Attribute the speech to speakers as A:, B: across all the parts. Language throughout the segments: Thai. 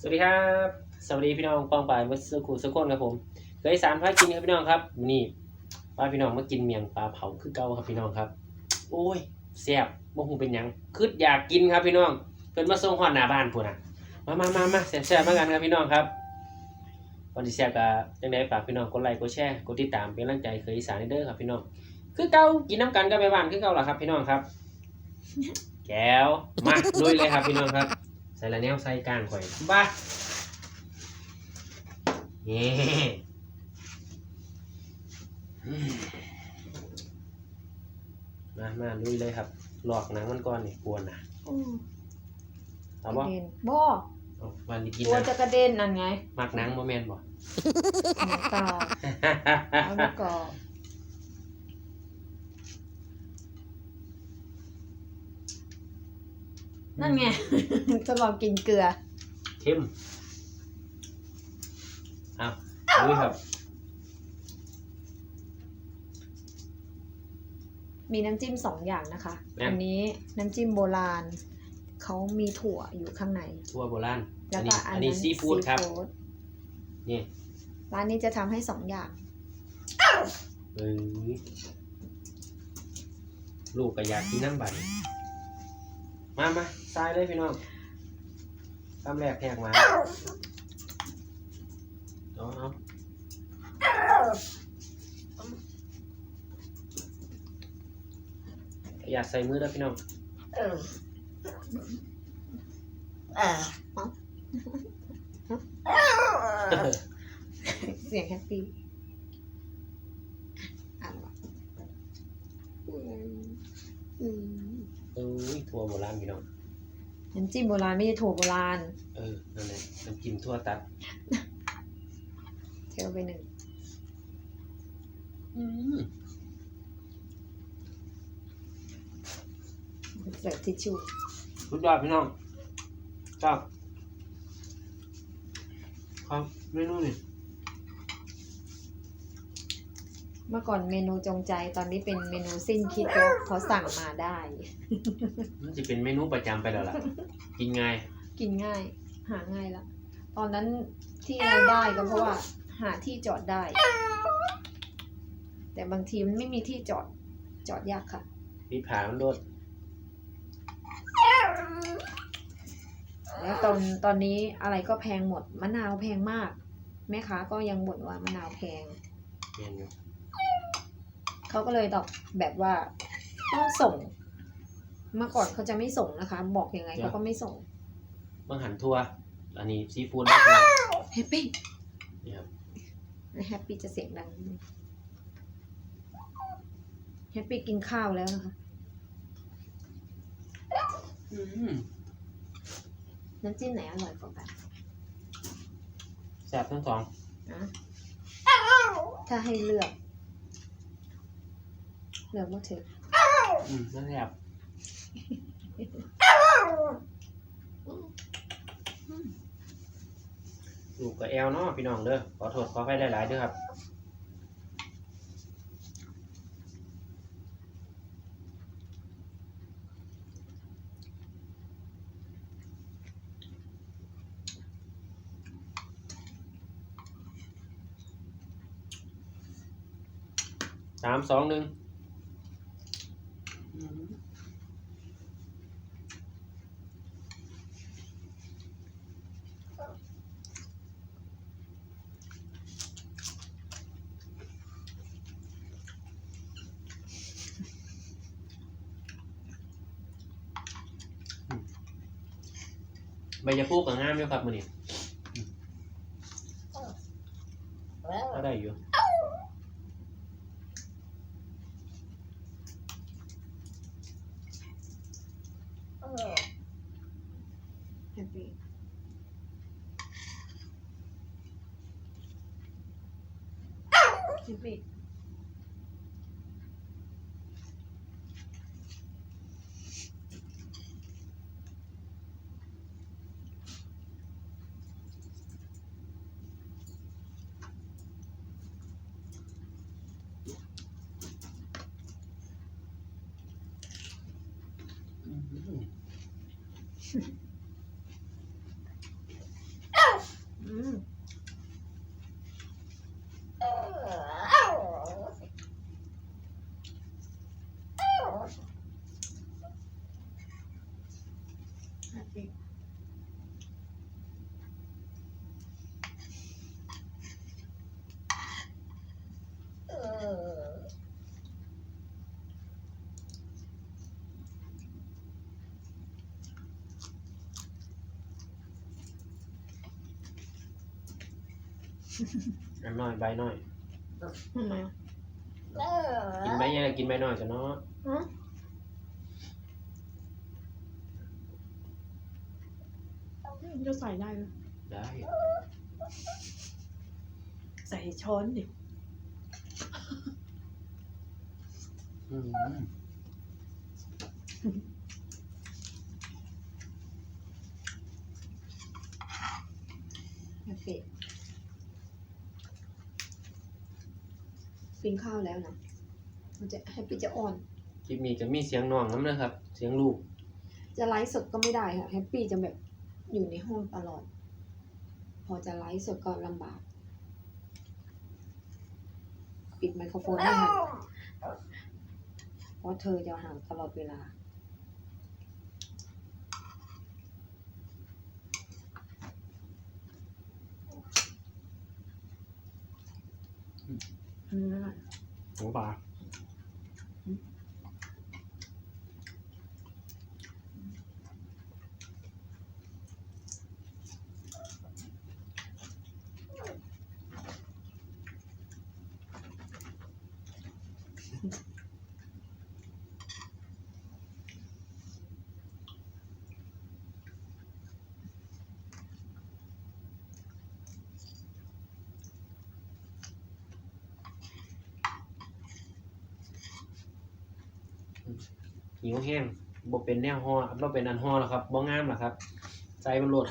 A: สวัสดีครับ สวัสดีพี่น้องปองป่ายมาสุขุสุขคนครับผมเคยสารพากินครับพี่น้องครับวันนี่พาพี่น้องมากินเมียงปลาเผาคือเก่าครับพี่น้องครับ โอ้ยแซ่บบ่ฮู้เป็นยังคืออยากกินครับพี่น้องเพิ่นมาส่งฮอดหน้าบ้านพุ่นน่ะมามามามาแซ่บๆมากันครับพี่น้องครับวันที่แซ่บก็จังไดฝากพี่น้องกดไลค์กดแชร์กดติดตามเป็นกำลังใจเคยสานเด้อครับพี่น้องคือเก่ากินน้ำกันกับแม่บ้านคือเก่าล่ะครับพี่น้องครับ แก้วมาลุยเลยครับพี่น้องครับ ใส่ละแนวใส่ก้างข่อยบ้าเย้อืมมามาลุยเลยครับ หลอกหนังมันก่อนนี่กวนนะ
B: อืม
A: เอา
B: ก
A: บ่
B: ระเด็นบ่
A: เอาวันนี้กิน
B: กลัว
A: นะ
B: จะกระเด็นนั่นไง
A: มักหนังโมเมนบ่
B: หมูกรอบเอาหมูกรอบ นั่นไง ทดลองกินเกลือ
A: เข้มเอาลุยครับ
B: มีน้ำจิ้มสองอย่างนะคะ
A: แม่
B: อันนี้น้ำจิ้มโบราณ เขามีถั่วอยู่ข้างใน
A: ทั่วโบราณ
B: แล้
A: อั
B: วนก็
A: นี้
B: อัน
A: อัน
B: นั้
A: นี้
B: น
A: ซีฟู้ดครับ
B: ซีฟู้ด
A: นี่
B: ร้านนี้จะทำให้สองอย่าง
A: เอ้ยลูกก็อยากกินน้ำบัดน มามาทรายเลยพี่น้องคำแรกแทกมาเอาเอาอยากใส่มือแล้วพี่น้อง
B: เสียงแฮปปี้อืม อืม
A: เอ้ยทั่วโบราณพี่น้อง
B: น้ำจิ้มโบราณไม่ใช่ถั่วโบราณ
A: เออนั่นแหละน้ำจิ้มทั่วตัด
B: เทลไปหนึ่ง
A: อืม
B: เสิร์ฟทิชชู่
A: สุดยอดพี่น้องครับ ครับเมนูนี่
B: เมื่อก่อนเมนูจงใจตอนนี้เป็นเมนูสิ้นคิดแล้วเขาสั่งมาได้
A: มันจะเป็นเมนูประจำไปแล้วล่ะ กินง่าย
B: กินง่าย หาง่ายละตอนนั้นที่เราได้ก็เพราะว่า หาที่จอดได้ แต่บางทีมันไม่มีที่จอดจอดยากค่ะ
A: มีผามันโดด
B: แล้วตอนตอนนี้อะไรก็แพงหมดมะนาวแพงมาก แม่ค้าก็ยังบ่นว่ามะนาวแพง
A: เมนู
B: เขาก็เลยตอบแบบว่าต้องส่ง เมื่อก่อนเขาจะไม่ส่งนะคะ บอกยังไงเขาก็ไม่ส่ง
A: บางหันทัวอันนี้ซีฟู้ดนะพี่น้อง
B: แฮปปี้
A: นี่ครับ
B: แฮปปี้จะเสียงดังนิดนึงแฮปปี้กินข้าวแล้วนะคะ
A: อืม
B: น้ำจิ้มไหนอร่อยกว่ากัน
A: แซ่บทั้งสอง
B: นะถ้าให้เลือก เลือกว่าเธอ
A: อืมนั่นแซ่บลูกกับแอลเนาะพี่น้องเด้อขอโทษขอไปหลายๆเด้อครับสามสองหนึ่ง ใบยาพูกกับงามอยู่ครับมือนี้ก็ได้อยู่
B: แฮป Hum. Aqui. อะอีก
A: อันน้อยใบน้อย
B: ทำไมอะ
A: กินใบใหญ่กินใบน้อยกันเนาะ
B: ฮะจะใส่ได้ไหม
A: ได้
B: ใส่ช้อนดิ
A: อืม
B: โอเคกินข้าวแล้วนะมันจะให้พี่จะอ่อน
A: คลิปนี้จะมีเสียงน้องน้ำนะครับ เสียงลูก
B: จะไลฟ์สดก็ไม่ได้ค่ะแฮปปี้จะแบบอยู่ในห้องตลอด พอจะไลฟ์สดก็ลำบาก ปิดไมโครโฟนให้ห่างเพราะเธอจะห่างตลอดเวลาอื ม
A: หมูปล หิวแห้งบ่เป็นแนวห่อบ่เป็นอันห่อแล้วครับบ่งามหรอกครับใส่มันโหลด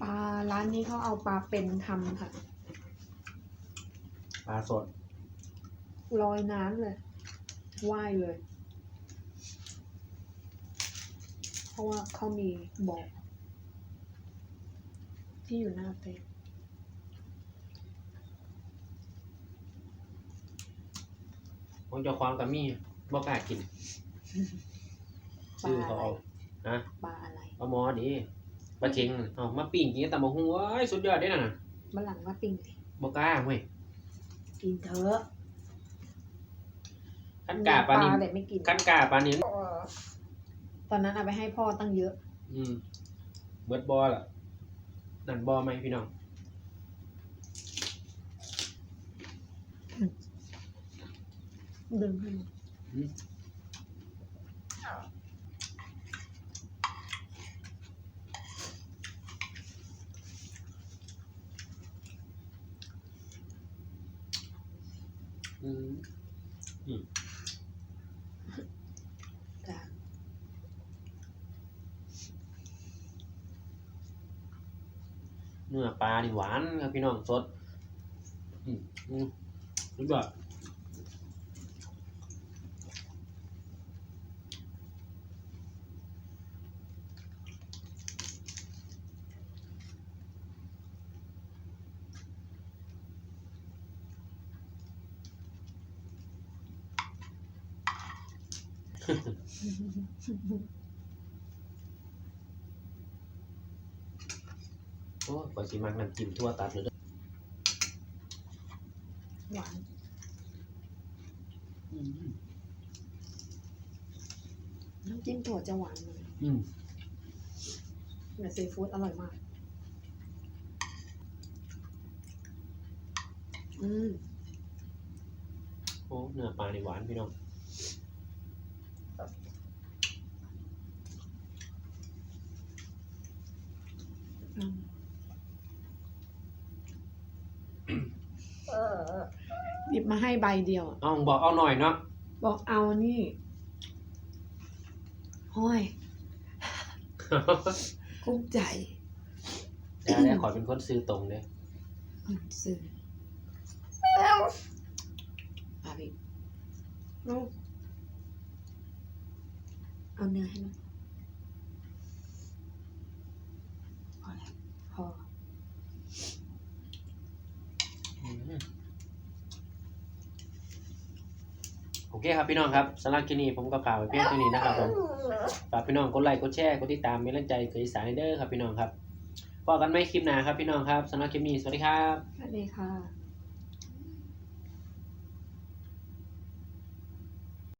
B: ปลาร้านนี้เขาเอาปลาเป็นทำค่ะ
A: ปลาสด
B: ลอยน้ำเลยว่ายเลย เพราะว่าเขามีบ่อที่อยู่หน้าเต็นท์
A: ของเจ้าของก็มีบ่กล้ากิน
B: ปลา
A: ชื่อ
B: อะ
A: เขา
B: ไร
A: เอานะ
B: ปลาอะไร
A: ปลาหมอดีปลาเค็งเอามาปิ้งกินกับตำบักหุ่งเอ้ยสุดยอดเด้นั่นน่ะ
B: บัลลังก์ว่าปิ้งสิ
A: บ่กล้าเว้ย
B: กินเถอะ
A: คันกล้าปลา
B: ป
A: นิ
B: ลานแต่ไม่กิน
A: คันกล้าปลานิน
B: ตอนนั้นเอาไปให้พ่อตั้งเยอะ
A: อืมเบิดบ่ล่ะนั่นบ่ไหมพี่น้อง
B: ดึงขึ้นมา
A: อืมเนื้อปลานี่หวานครับพี่น้องสด อืมอืมสุดย โอ้ยกว่าสิมักน้ำจิ้มทั่วตัดเลยเด้อ
B: หวาน
A: อืม
B: น้ำจิ้มถั่วจะหวานหน่อย
A: อืม
B: แต่ซีฟู้ดอร่อยมาก อืม
A: โอ้เนื้อปลานี่หวานพี่น้อง
B: หยิบมาให้ใบเดียวอะ
A: อ้บอกเอาหน่อยเนาะ
B: บอกเอานี่ห้อยคุ้มใจ
A: แล้วแล้วขอเป็นคนซื้อตรงเลย
B: ซื้ออาบิลูกเอาเนื้อให้มันพอ
A: แล้วพอ โอเคครับพี่น้องครับสำหรับคลิปนี้ผมก็ฝากไว้เพียงเท่านี้นะครับผมฝากพี่น้องกดไลค์กดแชร์กดติดตามเป็นกำลังใจเกยอีสายเด้อครับพี่น้องครับพบกันไม่คลิปหน้าครับพี่น้องครับสำหรับคลิปนี้สวัสดีครับ
B: สวัสดีค่ะ